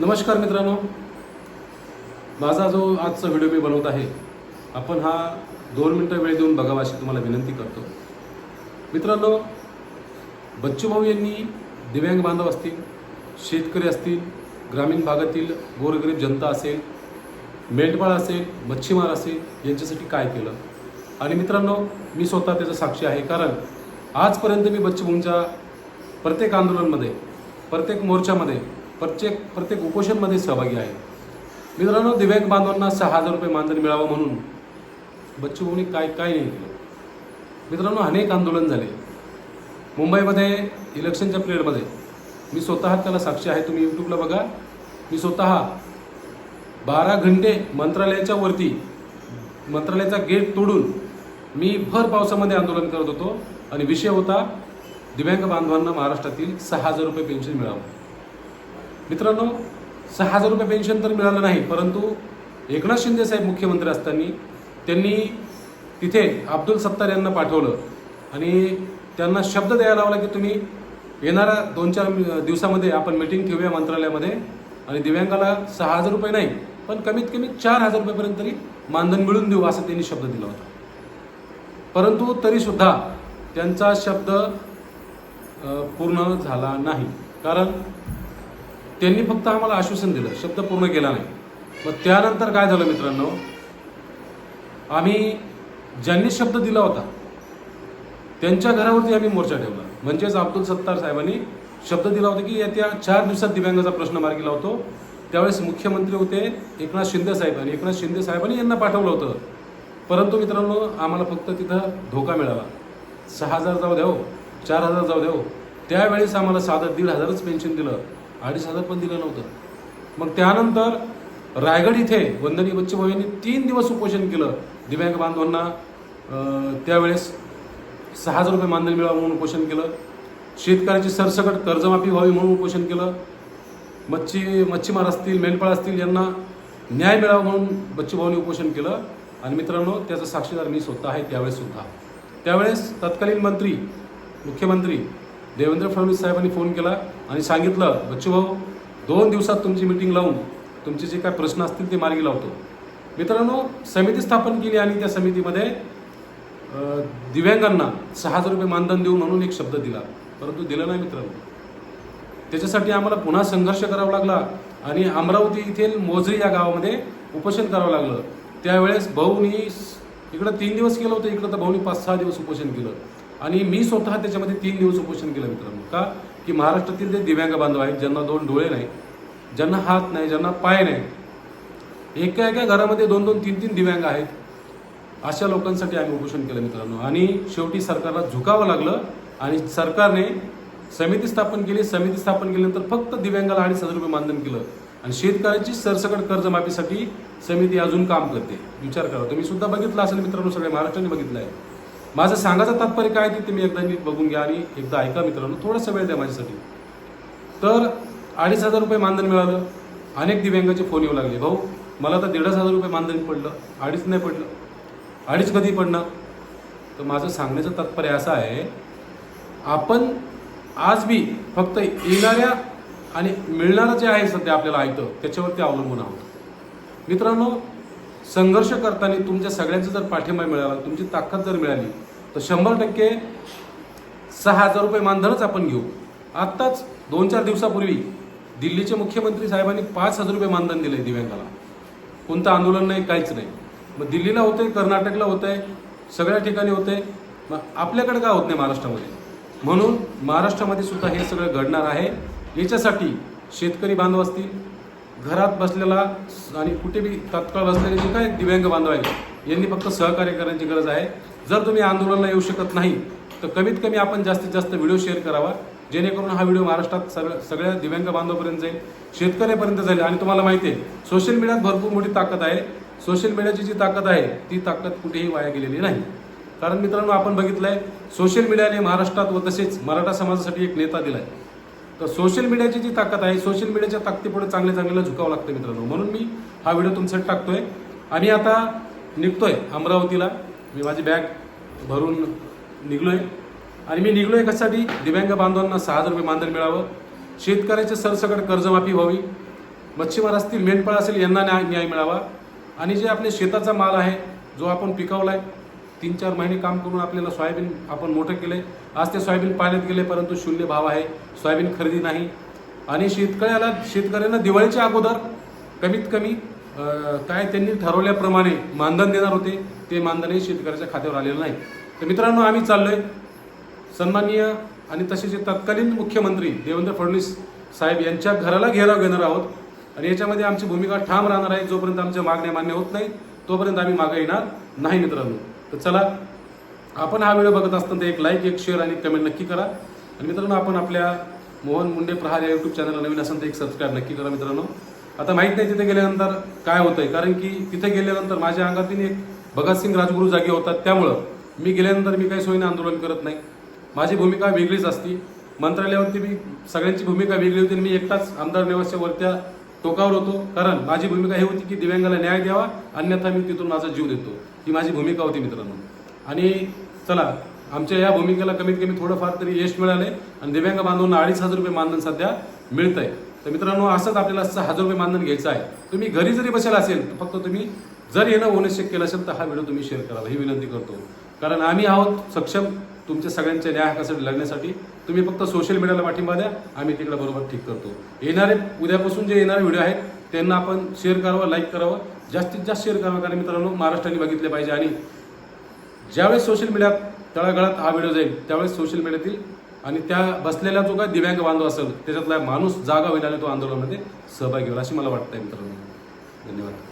नमस्कार मित्रांनो. माझा जो आजचा व्हिडिओ मी बनवत आहे आपण हा दोन मिनटं वेळ देऊन बघावा अशी तुम्हाला विनंती करतो. मित्रांनो बच्चूभाऊ यांनी दिव्यांग बांधव असतील शेतकरी असतील ग्रामीण भागातील गोरगरीब जनता असेल मेंढपाळ असेल मच्छीमार असेल यांच्यासाठी काय केलं? आणि मित्रांनो मी स्वतः त्याचं साक्षी आहे कारण आजपर्यंत मी बच्चूभाऊंच्या प्रत्येक आंदोलनमध्ये प्रत्येक मोर्चामध्ये प्रत्येक प्रत्येक उपोषणमध्ये सहभागी आहे. मित्रांनो दिव्यांग बांधवांना सहा हजार रुपये मानधन मिळावं म्हणून बच्चूभाऊंनी काय काय नाही केलं मित्रांनो अनेक आंदोलन झाले. मुंबईमध्ये इलेक्शनच्या पिरियडमध्ये मी स्वतः त्याला साक्षी आहे तुम्ही यूट्यूबला बघा. मी स्वतः बारा घंटे मंत्रालयाच्या वरती मंत्रालयाचा गेट तोडून मी भर पावसामध्ये आंदोलन करत होतो. आणि विषय होता दिव्यांग बांधवांना महाराष्ट्रातील सहा हजार रुपये पेन्शन मिळावं. मित्रांनो सहा हजार रुपये पेन्शन तर मिळालं नाही परंतु एकनाथ शिंदे साहेब मुख्यमंत्री असताना त्यांनी तिथे अब्दुल सत्तार यांना पाठवलं आणि त्यांना शब्द द्यायला लावला की तुम्ही येणाऱ्या दोन चार दिवसामध्ये आपण मिटिंग ठेवूया मंत्रालयामध्ये आणि दिव्यांगाला सहा हजार रुपये नाही पण कमीत कमी चार हजार रुपयेपर्यंत तरी मानधन मिळून देऊ असं त्यांनी शब्द दिला होता. परंतु तरीसुद्धा त्यांचा शब्द पूर्ण झाला नाही. कारण त्यांनी फक्त आम्हाला आश्वासन दिलं शब्द पूर्ण केला नाही. मग त्यानंतर काय झालं मित्रांनो? आम्ही ज्यांनी शब्द दिला होता त्यांच्या घरावरती आम्ही मोर्चा ठेवला. म्हणजेच अब्दुल सत्तार साहेबांनी शब्द दिला होता की येत्या चार दिवसात दिव्यांगाचा प्रश्न मार्गी लावतो. त्यावेळेस मुख्यमंत्री होते एकनाथ शिंदे साहेबांनी एकनाथ शिंदे साहेबांनी यांना पाठवलं होतं. परंतु मित्रांनो आम्हाला फक्त तिथं धोका मिळाला. सहा हजार जाऊ द्या हो चार हजार जाऊ द्या हो. त्यावेळेस आम्हाला साधं दीड हजारच पेन्शन दिलं. अडीच हजार पण दिलं नव्हतं. मग त्यानंतर रायगड इथे वंदनीय बच्चूभाऊ यांनी तीन दिवस उपोषण केलं. दिव्यांग बांधवांना त्यावेळेस सहा हजार रुपये मानधन मिळावं म्हणून उपोषण केलं. शेतकऱ्याची सरसकट कर्जमाफी व्हावी म्हणून उपोषण केलं. मच्छी मच्छीमार असतील मेंढपाळ असतील यांना न्याय मिळावा म्हणून बच्चूभाऊने उपोषण केलं. आणि मित्रांनो त्याचा साक्षीदार मी स्वतः आहे त्यावेळेस सुद्धा. त्यावेळेस तत्कालीन मंत्री मुख्यमंत्री देवेंद्र फडणवीस साहेबांनी फोन केला आणि सांगितलं बच्चूभाऊ दोन दिवसात तुमची मिटिंग लावून तुमचे जे काय प्रश्न असतील ते मार्गी लावतो. मित्रांनो समिती स्थापन केली आणि त्या समितीमध्ये दिव्यांगांना सहा हजार रुपये मानधन देऊ म्हणून एक शब्द दिला. परंतु दिलं नाही मित्रांनो. त्याच्यासाठी आम्हाला पुन्हा संघर्ष करावा लागला आणि अमरावती येथील मोजरी या गावामध्ये उपोषण करावं लागलं. त्यावेळेस भाऊनी इकडं तीन दिवस केलं होतं इकडं तर भाऊनी पाच सहा दिवस उपोषण केलं. आणि मी स्वतः त्याच्यामध्ये तीन दिवस उपोषण केलं मित्रांनो. का? की महाराष्ट्रातील जे दिव्यांग बांधव आहेत ज्यांना दोन डोळे नाही ज्यांना हात नाही ज्यांना पाय नाही एका एका घरामध्ये दोन दोन तीन तीन दिव्यांग आहेत अशा लोकांसाठी आम्ही उपोषण केलं मित्रांनो. आणि शेवटी सरकारला झुकावं लागलं आणि सरकारने समिती स्थापन केली. समिती स्थापन केल्यानंतर फक्त दिव्यांगाला अडीच हजार रुपये मानधन केलं. आणि शेतकऱ्याची सरसकट कर्जमाफीसाठी समिती अजून काम करते. विचार करा. तुम्ही सुद्धा बघितलं असेल मित्रांनो सगळ्या महाराष्ट्राने बघितलं आहे. माझं सांगायचं तात्पर्य काय ते तुम्ही एकदा नीट बघून घ्या आणि एकदा ऐका मित्रांनो थोडासा वेळ द्या माझ्यासाठी. तर अडीच हजार रुपये मानधन मिळालं अनेक दिव्यांगाचे फोन येऊ लागले. भाऊ मला तर दीडच हजार रुपये मानधन पडलं अडीच नाही पडलं अडीच कधी पडणार? तर माझं सांगण्याचं तात्पर्य असं आहे आपण आज बी फक्त येणाऱ्या आणि मिळणारं जे आहे सध्या आपल्याला ऐकतं त्याच्यावरती अवलंबून आहोत. मित्रांनो संघर्ष करताना तुमच्या सगळ्यांचा जर पाठिंबा मिळाला तुमची ताकद जर मिळाली तर शंभर टक्के सहा हजार रुपये मानधनच आपण घेऊ. आत्ताच दोन चार दिवसापूर्वी दिल्लीचे मुख्यमंत्री साहेबांनी पाच हजार रुपये मानधन दिले दिव्यांगाला. कोणतं आंदोलन नाही काहीच नाही. मग दिल्लीला होतंय कर्नाटकला होतंय सगळ्या ठिकाणी होतंय. मग आपल्याकडे काय होत नाही महाराष्ट्रामध्ये? म्हणून महाराष्ट्रामध्ये सुद्धा हे सगळं घडणार आहे. याच्यासाठी शेतकरी बांधव असतील घरात बसलेला आणि कुठे बी तात्काळ बसलेले जे काय दिव्यांग बांधव आहेत यांनी फक्त सहकार्य करण्याची गरज आहे. जर तुम्ही आंदोलनाला येऊ शकत नाही तर कमीत कमी आपण जास्तीत जास्त व्हिडिओ शेअर करावा. जेणेकरून हा व्हिडिओ महाराष्ट्रात सगळ्या सगळ्या दिव्यांग बांधवापर्यंत जाईल शेतकऱ्यापर्यंत जाईल. आणि तुम्हाला माहिती आहे सोशल मीडियात भरपूर मोठी ताकद आहे. सोशल मीडियाची जी ताकद आहे ती ताकद कुठेही वाया गेलेली नाही. कारण मित्रांनो आपण बघितलं आहे सोशल मीडियाने महाराष्ट्रात व तसेच मराठा समाजासाठी एक नेता दिला आहे तर सोशल मीडियाची जी ताकद आहे सोशल मीडियाच्या ताकदीपुढे चांगल्या चांगल्याला झुकावं लागतं मित्रांनो. म्हणून मी हा व्हिडिओ तुमच्यासाठी टाकतोय. आणि आता निघतोय अमरावतीला. मी माझी बॅग भरून निघलोय. आणि मी निघलोय कशासाठी? दिव्यांग बांधवांना सहा हजार रुपये मानधन मिळावं. शेतकऱ्याचे सरसकट कर्जमाफी व्हावी. मच्छीमार असतील मेंढपाळ असेल यांना न्याय न्याय मिळावा. आणि जे आपले शेताचा माल आहे जो आपण पिकवलाय तीन चार महिने काम करून आपल्याला सोयाबीन आपण मोठं केले आज ते सोयाबीन पाण्यात गेले परंतु शून्य भाव आहे. सोयाबीन खरेदी नाही. आणि शेतकऱ्याला शेतकऱ्यांना दिवाळीच्या अगोदर कमीत कमी काय त्यांनी ठरवल्याप्रमाणे मानधन देणार होते ते मानधनही शेतकऱ्याच्या खात्यावर आलेलं नाही. तर मित्रांनो आम्ही चाललोय. सन्माननीय आणि तसेच तत्कालीन मुख्यमंत्री देवेंद्र फडणवीस साहेब यांच्या घराला घेराव घेणार आहोत. आणि याच्यामध्ये आमची भूमिका ठाम राहणार आहे. जोपर्यंत आमच्या मागण्या मान्य होत नाही तोपर्यंत आम्ही मागे येणार नाही मित्रांनो. तर चला आपण हा व्हिडिओ बघत असताना एक लाईक एक शेअर आणि कमेंट नक्की करा. आणि मित्रांनो आपण आपल्या मोहन मुंडे प्रहार या यूट्यूब चॅनलला नवीन असेल तर एक सबस्क्राईब नक्की करा मित्रांनो. आता माहीत नाही तिथे गेल्यानंतर काय होतंय कारण की तिथे गेल्यानंतर माझ्या अंगातून एक भगतसिंग राजगुरू जागे होतात. त्यामुळं मी गेल्यानंतर मी काही सोयीनं आंदोलन करत नाही. माझी भूमिका वेगळीच असती. मंत्रालयावरती मी सगळ्यांची भूमिका वेगळी होती आणि मी एकटाच आमदार निवासच्या वरत्या टोकावर होतो. कारण माझी भूमिका ही होती की दिव्यांगाला न्याय द्यावा अन्यथा मी तिथून माझा जीव देतो. ही माझी भूमिका होती मित्रांनो. आणि चला आमच्या या भूमिकेला कमीत कमी थोडंफार तरी यश मिळाले आणि दिव्यांग बांधवांना अडीच हजार रुपये मानधन सध्या मिळत आहे तर मित्रांनो असंच आपल्याला सहा हजार रुपये मानधन घ्यायचं आहे. तुम्ही घरी जरी बसेल असेल तर फक्त तुम्ही जर येणं होणं शक्य असेल तर हा व्हिडिओ तुम्ही शेअर करावा. ही विनंती करतो. कारण आम्ही आहोत सक्षम तुमच्या सगळ्यांच्या न्याय हक्कासाठी लढण्यासाठी. तुम्ही फक्त सोशल मीडियाला पाठिंबा द्या आम्ही तिकडे बरोबर ठीक करतो. येणारे उद्यापासून जे येणारे व्हिडिओ आहेत त्यांना आपण शेअर करावं लाईक करावं. जास्तीत जास्त शेअर करावं कारण मित्रांनो महाराष्ट्राने बघितले पाहिजे. आणि ज्यावेळेस सोशल मीडियात तळागाळात हा व्हिडिओ जाईल त्यावेळेस सोशल मीडियातील आणि त्या बसलेला जो काय दिव्यांग बांधव असेल त्याच्यातला माणूस जागा होईल आणि तो आंदोलनामध्ये सहभागी होईल अशी मला वाटतंय मित्रांनो. धन्यवाद.